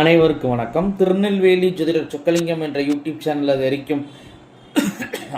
அனைவருக்கும் வணக்கம். திருநெல்வேலி ஜோதிடர் சொக்கலிங்கம் என்ற யூடியூப் சேனல் அது வரைக்கும்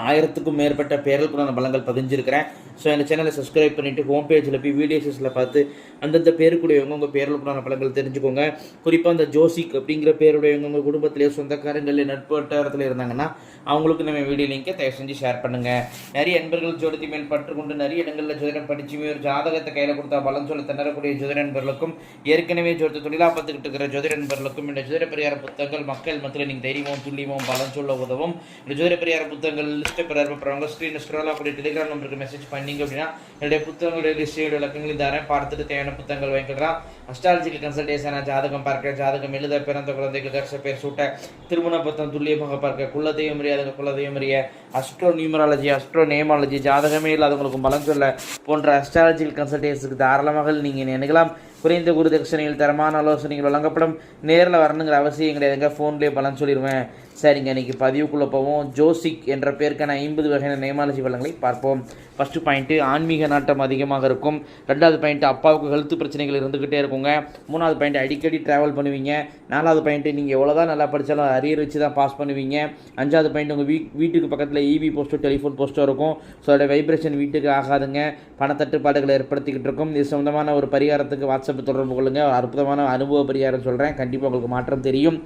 ஆயிரத்துக்கும் மேற்பட்ட பேரல்குடான பலங்கள் பதிஞ்சிருக்கிறேன். ஸோ இந்த சேனலை சப்ஸ்கிரைப் பண்ணிவிட்டு ஹோம் பேஜில் போய் வீடியோஸில் பார்த்து அந்தந்த பேருக்குடையவங்க உங்கள் பேரலுக்குடான பலங்கள் தெரிஞ்சுக்கோங்க. குறிப்பாக அந்த ஜோசிக் அப்படிங்கிற பேருடையவங்க உங்கள் குடும்பத்திலேயே சொந்தக்காரங்களே நட்பு வட்டாரத்தில் இருந்தாங்கன்னா அவங்களுக்கு நம்ம வீடியோ லிங்கை தயவு செஞ்சு ஷேர் பண்ணுங்கள் நிறைய நண்பர்கள் ஜோதி மேல் பற்றுக்கொண்டு நிறைய இடங்களில் ஜோதிடம் படிச்சுமே ஒரு ஜாதகத்தை கையில் கொடுத்தா பலன் சொல்ல திணறக்கூடிய ஜோதிட நண்பர்களுக்கும் ஏற்கனவே ஜோதிட தொழிலாக பார்த்துக்கிட்டு இருக்கிற ஜோதிட நண்பர்களுக்கும் இந்த ஜோதிட பரிகார புத்தகங்கள் மக்கள் மத்தியில் நீங்கள் தைரியமும் துல்லியமும் பலன் சொல்ல உதவும். இந்த ஜோதிட பரிகார புத்தகங்கள் லிஸ்ட்டை பெற விரும்புகிறவங்க ஸ்க்ரீன் ஸ்க்ரோல் அப்படி டெலிகிராம் நம்பருக்கு மெசேஜ் பண்ணீங்க அப்படின்னா என்னுடைய புத்தகங்களுடைய லிஸ்டையோட விளக்கங்களையும் தரேன். பார்த்துட்டு தேவையான புத்தகங்கள் வாங்கிக்கலாம் அஸ்ட்ராலஜிக்கல் கன்சல்டேஷன் ஜாதகம் பார்க்க ஜாதகம் எழுத பிறந்த குழந்தைகள் தர்ஷ பேர் சூட்ட திருமண பத்தம் துல்லியமாக பார்க்க குலதெய்வம் அறியாதவங்க குலதெய்வம் அறிய அஸ்ட்ரோ நியூமராலஜி அஸ்ட்ரோ நேமாலஜி ஜாதகமே இல்லாதவங்களுக்கு பலன் சொல்ல போன்ற அஸ்ட்ராலஜிக்கல் கன்சல்டேஷனுக்கு தாராளமாக நீங்கள் நினைக்கலாம் குறைந்த குருதட்சணையில் தரமான ஆலோசனைகள் வழங்கப்படும். நேரில் வரணுங்கிற அவசியம் கிடையாதுங்க ஃபோன்லேயே பலன் சொல்லிடுவேன் சரிங்க இன்னைக்கு பதிவுக்குள்ளே போவோம். ஜோசிக் என்ற பேருக்கான ஐம்பது வகையான நேமாலஜி வளங்களை பார்ப்போம். ஃபஸ்ட்டு பாயிண்ட்டு ஆன்மீக நாட்டம் அதிகமாக இருக்கும். ரெண்டாவது பாயிண்ட் அப்பாவுக்கு ஹெல்த் பிரச்சனைகள் இருந்துக்கிட்டே இருக்குங்க. மூணாவது பாயிண்ட் அடிக்கடி ட்ராவல் பண்ணுவீங்க. நாலாவது பாயிண்ட்டு நீங்கள் எவ்வளோ தான் நல்லா படித்தாலும் அரியர் வச்சு தான் பாஸ் பண்ணுவீங்க. அஞ்சாவது பாயிண்ட் உங்கள் வீ வீட்டுக்கு பக்கத்தில் இவி போஸ்ட்டோ டெலிஃபோன் போஸ்ட்டோ இருக்கும். ஸோ அதோட வைப்ரேஷன் வீட்டுக்கு ஆகாதுங்க. பணத்தட்டுப்பாடுகளை ஏற்படுத்திக்கிட்டு இருக்கும். இது சொந்தமான ஒரு பரிகாரத்துக்கு வாட்ஸ்அப் தொடர்பு கொள்ளுங்கள் அற்புதமான அனுபவ பரிகாரம் சொல்கிறேன் கண்டிப்பாக உங்களுக்கு மாற்றம் தெரியும்.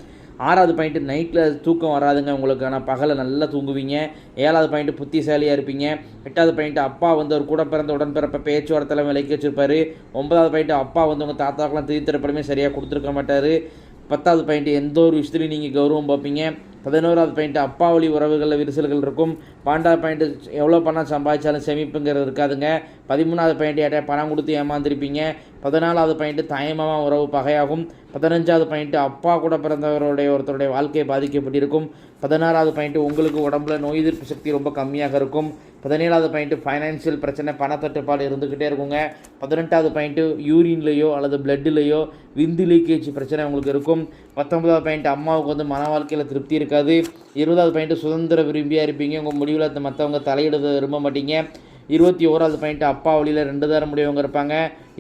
ஆறாவது பாயிண்ட்டு நைட்டில் தூக்கம் வராதுங்க. உங்களுக்கு ஆனால் பகலை நல்லா தூங்குவீங்க. ஏழாவது பாயிண்ட்டு புத்திசாலியாக இருப்பீங்க. எட்டாவது பாயிண்ட்டு அப்பா வந்து ஒரு கூட பிறந்த உடன்பிறப்ப பேச்சுவார்த்தையில் விலைக்கு வச்சுருப்பார். ஒன்பதாவது பாயிண்ட்டு அப்பா வந்து உங்கள் தாத்தாக்கெல்லாம் திருத்திரப்படமே சரியாக கொடுத்துருக்க மாட்டார். பத்தாவது பாயிண்ட்டு எந்த ஒரு விஷயத்துலையும் நீங்கள் கௌரவம் பார்ப்பீங்க. பதினோராவது பாயிண்ட்டு அப்பா வழி உறவுகளில் விரிசல்கள் இருக்கும். பன்னெண்டாவது பாயிண்ட்டு எவ்வளோ பணம் சம்பாதிச்சாலும் சேமிப்புங்கிறது இருக்காதுங்க. பதிமூணாவது பாயிண்ட் யார்ட்டே பணம் கொடுத்து ஏமாந்துருப்பீங்க? பதினாலாவது பாயிண்ட்டு தயமமாக உறவு பகையாகும். பதினஞ்சாவது பாயிண்ட்டு அப்பா கூட பிறந்தவருடைய ஒருத்தருடைய வாழ்க்கை பாதிக்கப்பட்டிருக்கும். பதினாறாவது பாயிண்ட்டு உங்களுக்கு உடம்புல நோய் எதிர்ப்பு சக்தி ரொம்ப கம்மியாக இருக்கும். பதினேழாவது பாயிண்ட்டு ஃபைனான்சியல் பிரச்சனை பணத்தட்டுப்பாடு இருந்துக்கிட்டே இருக்குங்க. பதினெட்டாவது பாயிண்ட்டு யூரின்லேயோ அல்லது பிளட்டுலேயோ விந்து லீக்கேஜ் பிரச்சனை உங்களுக்கு இருக்கும். பத்தொன்பதாவது பாயிண்ட் அம்மாவுக்கு வந்து மன வாழ்க்கையில் திருப்தி இருக்காது. இருபதாவது பாயிண்ட்டு சுதந்திர விரும்பியாக இருப்பீங்க. உங்கள் முடிவில் மற்றவங்க தலையிட விரும்ப மாட்டீங்க. இருபத்தி ஓராவது பாயிண்ட்டு அப்பா வழியில் ரெண்டு தர முடியவங்க இருப்பாங்க.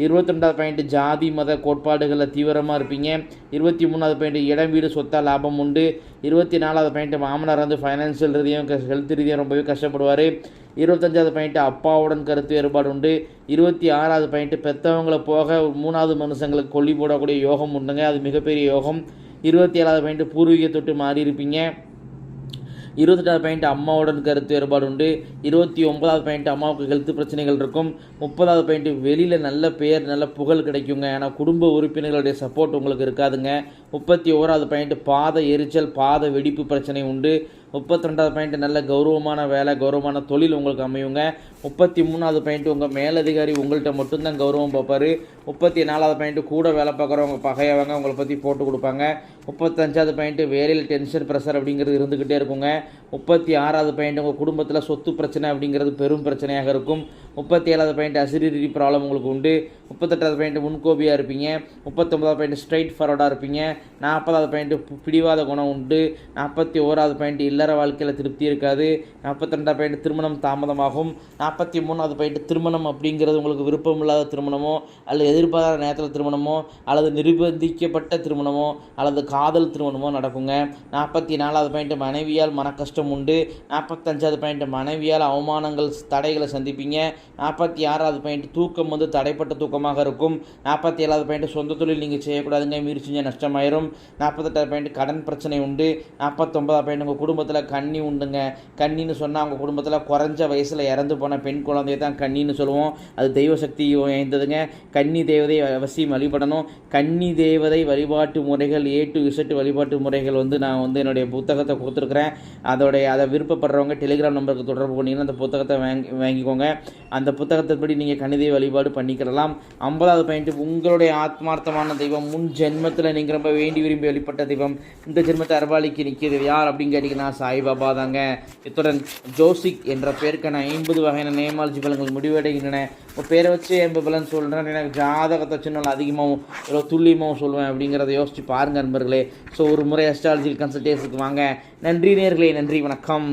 இருபத்தி ரெண்டாவது பாயிண்ட்டு ஜாதி மத கோட்பாடுகளில் தீவிரமாக இருப்பீங்க. இருபத்தி மூணாவது பாயிண்ட்டு இடம் வீடு சொத்தா லாபம் உண்டு. இருபத்தி நாலாவது பாயிண்ட்டு மாமனார் வந்து ஃபைனான்சியல் ரீதியும் ஹெல்த் ரீதியாக ரொம்பவே கஷ்டப்படுவார். இருபத்தஞ்சாவது பாயிண்ட்டு அப்பாவுடன் கருத்து வேறுபாடு உண்டு. இருபத்தி ஆறாவது பாயிண்ட்டு பெற்றவங்களை போக மூணாவது மனுஷங்களுக்கு கொல்லி போடக்கூடிய யோகம் உண்டுங்க. அது மிகப்பெரிய யோகம். இருபத்தி ஏழாவது பாயிண்ட்டு பூர்வீக தொட்டு மாறி இருப்பீங்க இருபத்தெட்டாவது பாயிண்ட் அம்மாவுடன் கருத்து வேறுபாடு உண்டு இருபத்தி ஒன்பதாவது பாயிண்ட் அம்மாவுக்கு ஹெல்த் பிரச்சனைகள் இருக்கும். முப்பதாவது பாயிண்ட் வெளியில் நல்ல பெயர் நல்ல புகழ் கிடைக்குங்க. ஏன்னா குடும்ப உறுப்பினர்களுடைய சப்போர்ட் உங்களுக்கு இருக்காதுங்க. முப்பத்தி ஓராவது பாயிண்ட் பாத எரிச்சல் பாத வெடிப்பு பிரச்சனை உண்டு. முப்பத்தி ரெண்டாவது பாயிண்ட் நல்ல கௌரவமான வேலை கௌரவமான தொழில் உங்களுக்கு அமையுங்க. முப்பத்தி மூணாவது பாயிண்ட் உங்கள் மேலதிகாரி உங்கள்கிட்ட மட்டும்தான் கௌரவம் பார்ப்பார். முப்பத்தி நாலாவது பாயிண்ட்டு கூட வேலை பார்க்குறவங்க பகையவங்க உங்களை பற்றி போட்டு கொடுப்பாங்க. முப்பத்தஞ்சாவது பாயிண்ட்டு வேலையில் டென்ஷன் ப்ரெஷர் அப்படிங்கிறது இருந்துக்கிட்டே இருக்குங்க. முப்பத்தி ஆறாவது பாயிண்ட் உங்கள் குடும்பத்தில் சொத்து பிரச்சனை அப்படிங்கிறது பெரும் பிரச்சனையாக இருக்கும். முப்பத்தி ஏழாவது பாயிண்ட் அசிடிட்டி ப்ராப்ளம் உங்களுக்கு உண்டு. முப்பத்தெட்டாவது பாயிண்ட் முன்கோபியாக இருப்பீங்க. முப்பத்தொம்பதாவது பாயிண்ட் ஸ்ட்ரைட் ஃபார்வர்டாக இருப்பீங்க. நாற்பதாவது பாயிண்ட்டு பிடிவாத குணம் உண்டு. நாற்பத்தி ஓராவது பாயிண்ட் இல்லற வாழ்க்கையில் திருப்தி இருக்காது. நாற்பத்தி ரெண்டாவது பாயிண்ட் திருமணம் தாமதமாகும். நாற்பத்தி நாற்பத்தி மூணாவது போயிட்டு திருமணம் அப்படிங்கிறது உங்களுக்கு விருப்பம் இல்லாத திருமணமோ அல்லது எதிர்பாராத நேரத்தில் திருமணமோ அல்லது நிர்பந்திக்கப்பட்ட திருமணமோ அல்லது காதல் திருமணமோ நடக்குங்க. நாற்பத்தி நாலாவது பாயிண்ட் மனைவியால் மன கஷ்டம் உண்டு. நாற்பத்தஞ்சாவது பாயிண்ட் மனைவியால் அவமானங்கள் தடைகளை சந்திப்பீங்க. நாற்பத்தி ஆறாவது பாயிண்ட் தூக்கம் வந்து தடைப்பட்ட தூக்கமாக இருக்கும். நாற்பத்தி ஏழாவது பாயிண்ட் சொந்த தொழில் நீங்கள் செய்யக்கூடாதுங்க. மீறி நஷ்டமாயிரும். நாற்பத்தெட்டாவது பாயிண்ட் கடன் பிரச்சனை உண்டு. நாற்பத்தொம்பதாவது பாயிண்ட் உங்கள் குடும்பத்தில் கன்னி உண்டுங்க. கன்னின்னு சொன்னால் அவங்க குடும்பத்தில் குறைஞ்ச வயசில் இறந்து போன பெண் குழந்தைய தான் கன்னின்னு சொல்லுவோம். அது தெய்வ சக்தி வாய்ந்ததுங்க. கன்னி தேவதை அவசியம் வழிபடணும். கன்னி தேவதை வழிபாட்டு முறைகள் ஏ டு இசட்டு வழிபாட்டு முறைகள் வந்து நான் வந்து என்னுடைய புத்தகத்தை கொடுத்துருக்குறேன். அதோடைய அதை விருப்பப்படுறவங்க டெலிகிராம் நம்பருக்கு தொடர்பு பண்ணிங்கன்னா அந்த புத்தகத்தை வாங்கி வாங்கிக்கோங்க. அந்த புத்தகத்தின்படி நீங்கள் கணிதை வழிபாடு பண்ணிக்கலாம் ஐம்பதாவது பாயிண்ட் உங்களுடைய ஆத்மார்த்தமான தெய்வம். முன் ஜென்மத்தில் நீங்கள் ரொம்ப வேண்டி விரும்பி வழிபட்ட தெய்வம். இந்த ஜென்மத்தை அரபாலிக்கு நிற்கிறது யார் அப்படின்னு கேட்டிங்கன்னா சாய்பாபா தாங்க. இத்துடன் ஜோசிக் என்ற பேருக்கான ஐம்பது வகையான நேமாலஜி பலங்கள் முடிவடைகின்றன. இப்போ பேரை வச்சு எண்பது பலன் சொல்கிறேன் எனக்கு ஜாதகத்தை சின்ன அதிகமாகவும் எவ்வளோ துல்லியமாகவும் சொல்லுவேன் அப்படிங்கிறத யோசிச்சு பாருங்கள் நண்பர்களே ஸோ ஒரு முறை அஸ்ட்ராலஜி கன்சல்டேஷனுக்கு வாங்க. நன்றி நேர்களே நன்றி வணக்கம்.